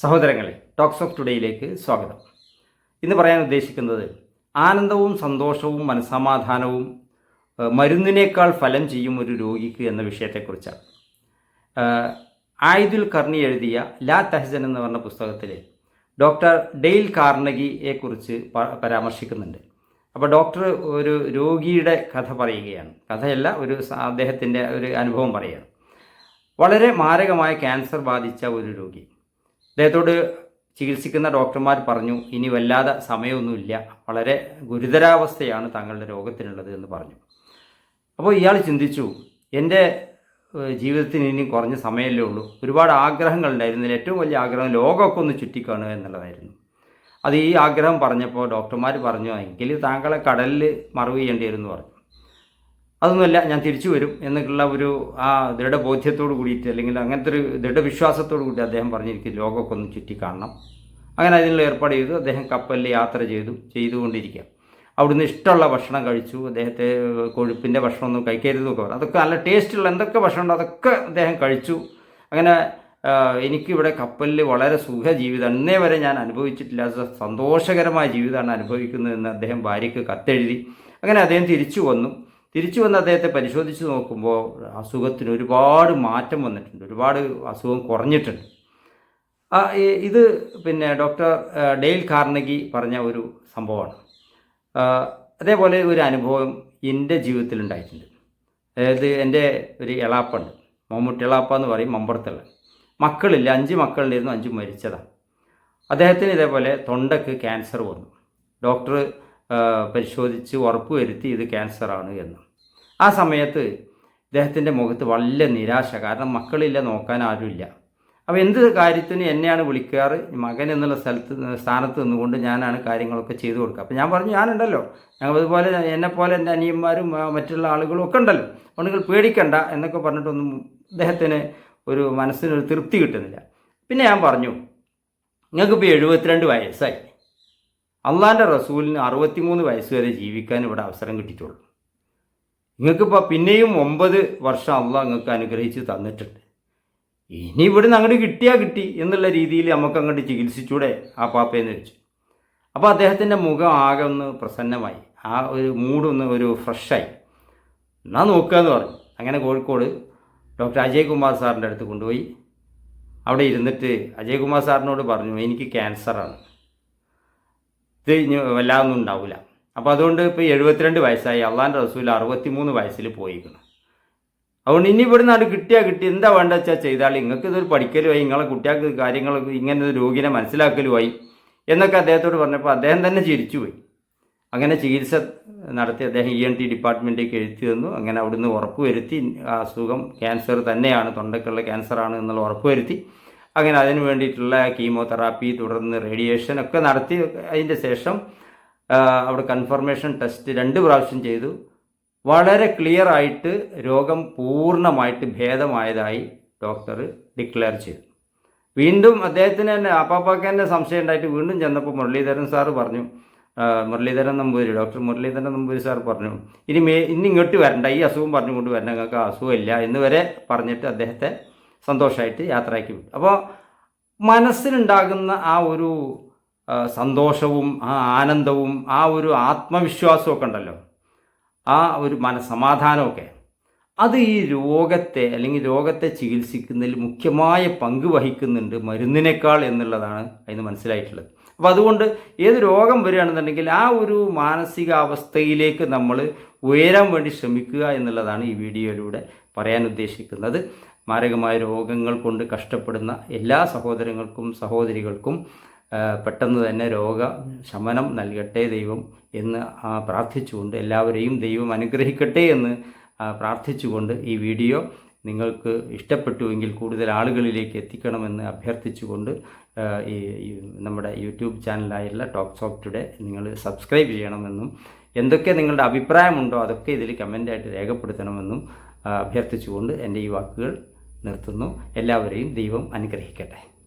സഹോദരങ്ങളെ talks of ടുഡേയിലേക്ക് സ്വാഗതം. ഇന്ന് പറയാൻ ഉദ്ദേശിക്കുന്നത് ആനന്ദവും സന്തോഷവും മനസ്സമാധാനവും മരുന്നിനേക്കാൾ ഫലം ചെയ്യും ഒരു രോഗിക്ക് എന്ന വിഷയത്തെക്കുറിച്ചാണ്. ആയുധുൽ കർണി എഴുതിയ ലാ തഹ്സൻ എന്ന് പറഞ്ഞ പുസ്തകത്തിൽ ഡോക്ടർ ഡെയിൽ കാർണഗിയെക്കുറിച്ച് പരാമർശിക്കുന്നുണ്ട്. അപ്പോൾ ഡോക്ടർ ഒരു രോഗിയുടെ കഥ പറയുകയാണ്. കഥയല്ല ഒരു അദ്ദേഹത്തിന്റെ ഒരു അനുഭവം പറയുകയാണ്. വളരെ മാരകമായ ക്യാൻസർ ബാധിച്ച ഒരു രോഗി. അദ്ദേഹത്തോട് ചികിത്സിക്കുന്ന ഡോക്ടർമാർ പറഞ്ഞു ഇനി വല്ലാതെ സമയമൊന്നുമില്ല. വളരെ ഗുരുതരാവസ്ഥയാണ് താങ്കളുടെ രോഗത്തിനുള്ളത് എന്ന് പറഞ്ഞു. അപ്പോൾ ഇയാൾ ചിന്തിച്ചു എന്റെ ജീവിതത്തിന് ഇനി കുറഞ്ഞ സമയമല്ലേ ഉള്ളൂ. ഒരുപാട് ആഗ്രഹങ്ങളുണ്ടായിരുന്നില്ല ഏറ്റവും വലിയ ആഗ്രഹം ലോകമൊക്കെ ഒന്ന് ചുറ്റിക്കാണുക എന്നുള്ളതായിരുന്നു. അത് ഈ ആഗ്രഹം പറഞ്ഞപ്പോൾ ഡോക്ടർമാർ പറഞ്ഞു എങ്കിൽ താങ്കളെ കടലിൽ മറവ് ചെയ്യേണ്ടി വരും എന്ന് പറഞ്ഞു. അതൊന്നുമല്ല ഞാൻ തിരിച്ചു വരും എന്നൊക്കെയുള്ള ഒരു ആ ദൃഢബോധ്യത്തോട് കൂടിയിട്ട് അല്ലെങ്കിൽ അങ്ങനത്തെ ഒരു ദൃഢവിശ്വാസത്തോട് കൂടി അദ്ദേഹം പറഞ്ഞിരിക്കും ലോകമൊക്കെ ഒന്ന് ചുറ്റി കാണണം. അങ്ങനെ അതിനുള്ള ഏർപ്പാട് ചെയ്തു. അദ്ദേഹം കപ്പലിൽ യാത്ര ചെയ്തു ചെയ്തുകൊണ്ടിരിക്കുക. അവിടുന്ന് ഇഷ്ടമുള്ള ഭക്ഷണം കഴിച്ചു. അദ്ദേഹത്തെ കൊഴുപ്പിന്റെ ഭക്ഷണമൊന്നും കഴിക്കരുതെന്നൊക്കെ പറഞ്ഞു. അതൊക്കെ നല്ല ടേസ്റ്റുള്ള എന്തൊക്കെ ഭക്ഷണമുണ്ടോ അതൊക്കെ അദ്ദേഹം കഴിച്ചു. അങ്ങനെ എനിക്കിവിടെ കപ്പലിൽ വളരെ സുഖ ജീവിതം ഇന്നേ വരെ ഞാൻ അനുഭവിച്ചിട്ടില്ലാത്ത സന്തോഷകരമായ ജീവിതമാണ് അനുഭവിക്കുന്നതെന്ന് അദ്ദേഹം ഭാര്യയ്ക്ക് കത്തെഴുതി. അങ്ങനെ അദ്ദേഹം തിരിച്ചു വന്നു. തിരിച്ചു വന്ന് അദ്ദേഹത്തെ പരിശോധിച്ച് നോക്കുമ്പോൾ അസുഖത്തിന് ഒരുപാട് മാറ്റം വന്നിട്ടുണ്ട്. ഒരുപാട് അസുഖം കുറഞ്ഞിട്ടുണ്ട്. ഇത് പിന്നെ ഡോക്ടർ ഡെയിൽ കാർണഗി പറഞ്ഞ ഒരു സംഭവമാണ്. അതേപോലെ ഒരു അനുഭവം എന്റെ ജീവിതത്തിൽ ഉണ്ടായിട്ടുണ്ട്. അതായത് എന്റെ ഒരു എളാപ്പുണ്ട്. മമ്മൂട്ടി എളാപ്പ എന്ന് പറയും മമ്പുറത്തുള്ള. മക്കളില്ല അഞ്ച് മക്കളുണ്ടായിരുന്നു അഞ്ച് മരിച്ചതാണ് അദ്ദേഹത്തിന് ഇതേപോലെ തൊണ്ടക്ക് ക്യാൻസർ വന്നു. ഡോക്ടർ പരിശോധിച്ച് ഉറപ്പ് വരുത്തി ഇത് ക്യാൻസറാണ് എന്ന്. ആ സമയത്ത് ഇദ്ദേഹത്തിന്റെ മുഖത്ത് വലിയ നിരാശ കാരണം മക്കളില്ല നോക്കാൻ ആരുമില്ല. അപ്പോൾ എന്ത് കാര്യത്തിന് എന്നെയാണ് വിളിക്കാറ്? മകൻ എന്നുള്ള സ്ഥലത്ത് സ്ഥാനത്ത് നിന്നുകൊണ്ട് ഞാനാണ് കാര്യങ്ങളൊക്കെ ചെയ്തു കൊടുക്കുക. അപ്പോൾ ഞാൻ പറഞ്ഞു ഞാനുണ്ടല്ലോ. ഞങ്ങൾ അതുപോലെ എന്നെപ്പോലെ എന്റെ അനിയന്മാരും മറ്റുള്ള ആളുകളും ഒക്കെ ഉണ്ടല്ലോ. അതുകൊണ്ട് പേടിക്കണ്ട എന്നൊക്കെ പറഞ്ഞിട്ടൊന്നും അദ്ദേഹത്തിന് ഒരു മനസ്സിനൊരു തൃപ്തി കിട്ടുന്നില്ല. പിന്നെ ഞാൻ പറഞ്ഞു നിങ്ങൾക്കിപ്പോൾ എഴുപത്തിരണ്ട് വയസ്സായി. അള്ളാന്റെ റസൂലിന് അറുപത്തിമൂന്ന് വയസ്സ് വരെ ജീവിക്കാൻ ഇവിടെ അവസരം കിട്ടിയിട്ടുള്ളൂ. നിങ്ങൾക്കിപ്പോൾ പിന്നെയും ഒമ്പത് വർഷം അള്ളാഹ് നിങ്ങൾക്ക് അനുഗ്രഹിച്ച് തന്നിട്ടുണ്ട്. ഇനി ഇവിടുന്ന് അങ്ങോട്ട് കിട്ടിയാൽ കിട്ടി എന്നുള്ള രീതിയിൽ നമുക്ക് അങ്ങോട്ട് ചികിത്സിച്ചൂടെ ആ പാപ്പയെന്ന് വെച്ചു. അപ്പോൾ അദ്ദേഹത്തിന്റെ മുഖം ആകെ ഒന്ന് പ്രസന്നമായി. ആ ഒരു മൂടൊന്ന് ഒരു ഫ്രഷായി എന്നാ നോക്കുക എന്ന് പറഞ്ഞു. അങ്ങനെ കോഴിക്കോട് ഡോക്ടർ അജയ് കുമാർ സാറിന്റെ അടുത്ത് കൊണ്ടുപോയി. അവിടെ ഇരുന്നിട്ട് അജയ് കുമാർ സാറിനോട് പറഞ്ഞു എനിക്ക് ക്യാൻസറാണ് ഇത് വല്ലാതൊന്നും ഉണ്ടാവില്ല അപ്പോൾ അതുകൊണ്ട് ഇപ്പോൾ എഴുപത്തിരണ്ട് വയസ്സായി. അള്ളാന്റെ റസൂൽ അറുപത്തി മൂന്ന് വയസ്സിൽ പോയിരിക്കുന്നു അതുകൊണ്ട് ഇനി ഇവിടുന്ന് അത് കിട്ടിയാൽ കിട്ടി. എന്താ വേണ്ട വെച്ചാൽ ചെയ്താൽ നിങ്ങൾക്ക് ഇതൊരു പഠിക്കലുമായി നിങ്ങളെ കുട്ടികൾക്ക് കാര്യങ്ങൾ ഇങ്ങനെ ഒരു രോഗിനെ മനസ്സിലാക്കലുമായി എന്നൊക്കെ അദ്ദേഹത്തോട് പറഞ്ഞപ്പോൾ അദ്ദേഹം തന്നെ ചിരിച്ചുപോയി. അങ്ങനെ ചികിത്സ നടത്തി അദ്ദേഹം ഇ എൻ ടി ഡിപ്പാർട്ട്മെന്റേക്ക് എഴുതി തന്നു. അങ്ങനെ അവിടുന്ന് ഉറപ്പ് വരുത്തി ആ അസുഖം ക്യാൻസർ തന്നെയാണ് തൊണ്ടയ്ക്കുള്ള ക്യാൻസറാണ് എന്നുള്ള ഉറപ്പ് വരുത്തി അങ്ങനെ അതിന് വേണ്ടിയിട്ടുള്ള കീമോതെറാപ്പി തുടർന്ന് റേഡിയേഷൻ ഒക്കെ നടത്തി അതിന്റെ ശേഷം അവിടെ കൺഫർമേഷൻ ടെസ്റ്റ് രണ്ട് പ്രാവശ്യം ചെയ്തു. വളരെ ക്ലിയർ ആയിട്ട് രോഗം പൂർണമായിട്ട് ഭേദമായതായി ഡോക്ടർ ഡിക്ലെയർ ചെയ്തു. വീണ്ടും അദ്ദേഹത്തിന് തന്നെ അപ്പാപ്പാക്ക് തന്നെ സംശയം ഉണ്ടായിട്ട് വീണ്ടും ചെന്നപ്പോൾ മുരളീധരൻ സാറ് പറഞ്ഞു മുരളീധരൻ നമ്പൂരി ഡോക്ടർ മുരളീധരൻ നമ്പൂരി സാർ പറഞ്ഞു ഇനി മേ ഇനി ഇങ്ങോട്ട് വരണ്ട ഈ അസുഖം പറഞ്ഞുകൊണ്ട് വരണ്ട നിങ്ങൾക്ക് അസുഖമില്ല എന്ന് വരെ പറഞ്ഞിട്ട് അദ്ദേഹത്തെ സന്തോഷമായിട്ട് യാത്രയാക്കി വിട്ടു. അപ്പോൾ മനസ്സിനുണ്ടാകുന്ന ആ ഒരു സന്തോഷവും ആ ആനന്ദവും ആ ഒരു ആത്മവിശ്വാസവും ഉണ്ടല്ലോ. ആ ഒരു മനസമാധാനമൊക്കെ അത് ഈ രോഗത്തെ അല്ലെങ്കിൽ രോഗത്തെ ചികിത്സിക്കുന്നതിൽ മുഖ്യമായ പങ്ക് വഹിക്കുന്നുണ്ട് മരുന്നിനേക്കാൾ എന്നുള്ളതാണ് അതിന് മനസ്സിലായിട്ടുള്ളത്. അപ്പോൾ അതുകൊണ്ട് ഏത് രോഗം വരികയാണെന്നുണ്ടെങ്കിൽ ആ ഒരു മാനസികാവസ്ഥയിലേക്ക് നമ്മൾ ഉയരാൻ വേണ്ടി ശ്രമിക്കുക എന്നുള്ളതാണ് ഈ വീഡിയോയിലൂടെ പറയാൻ ഉദ്ദേശിക്കുന്നത്. മാരകമായ രോഗങ്ങൾ കൊണ്ട് കഷ്ടപ്പെടുന്ന എല്ലാ സഹോദരങ്ങൾക്കും സഹോദരികൾക്കും പെട്ടെന്ന് തന്നെ രോഗ ശമനം നൽകട്ടെ ദൈവം എന്ന് പ്രാർത്ഥിച്ചുകൊണ്ട് എല്ലാവരെയും ദൈവം അനുഗ്രഹിക്കട്ടെ എന്ന് പ്രാർത്ഥിച്ചുകൊണ്ട് ഈ വീഡിയോ നിങ്ങൾക്ക് ഇഷ്ടപ്പെട്ടുവെങ്കിൽ കൂടുതൽ ആളുകളിലേക്ക് എത്തിക്കണമെന്ന് അഭ്യർത്ഥിച്ചുകൊണ്ട് ഈ നമ്മുടെ യൂട്യൂബ് ചാനലായുള്ള ടോക്സ് ഓഫ് ടുഡേ നിങ്ങൾ സബ്സ്ക്രൈബ് ചെയ്യണമെന്നും എന്തൊക്കെ നിങ്ങളുടെ അഭിപ്രായമുണ്ടോ അതൊക്കെ ഇതിൽ കമന്റായിട്ട് രേഖപ്പെടുത്തണമെന്നും അഭ്യർത്ഥിച്ചുകൊണ്ട് എന്റെ ഈ വാക്കുകൾ നിർത്തുന്നു. എല്ലാവരെയും ദൈവം അനുഗ്രഹിക്കട്ടെ.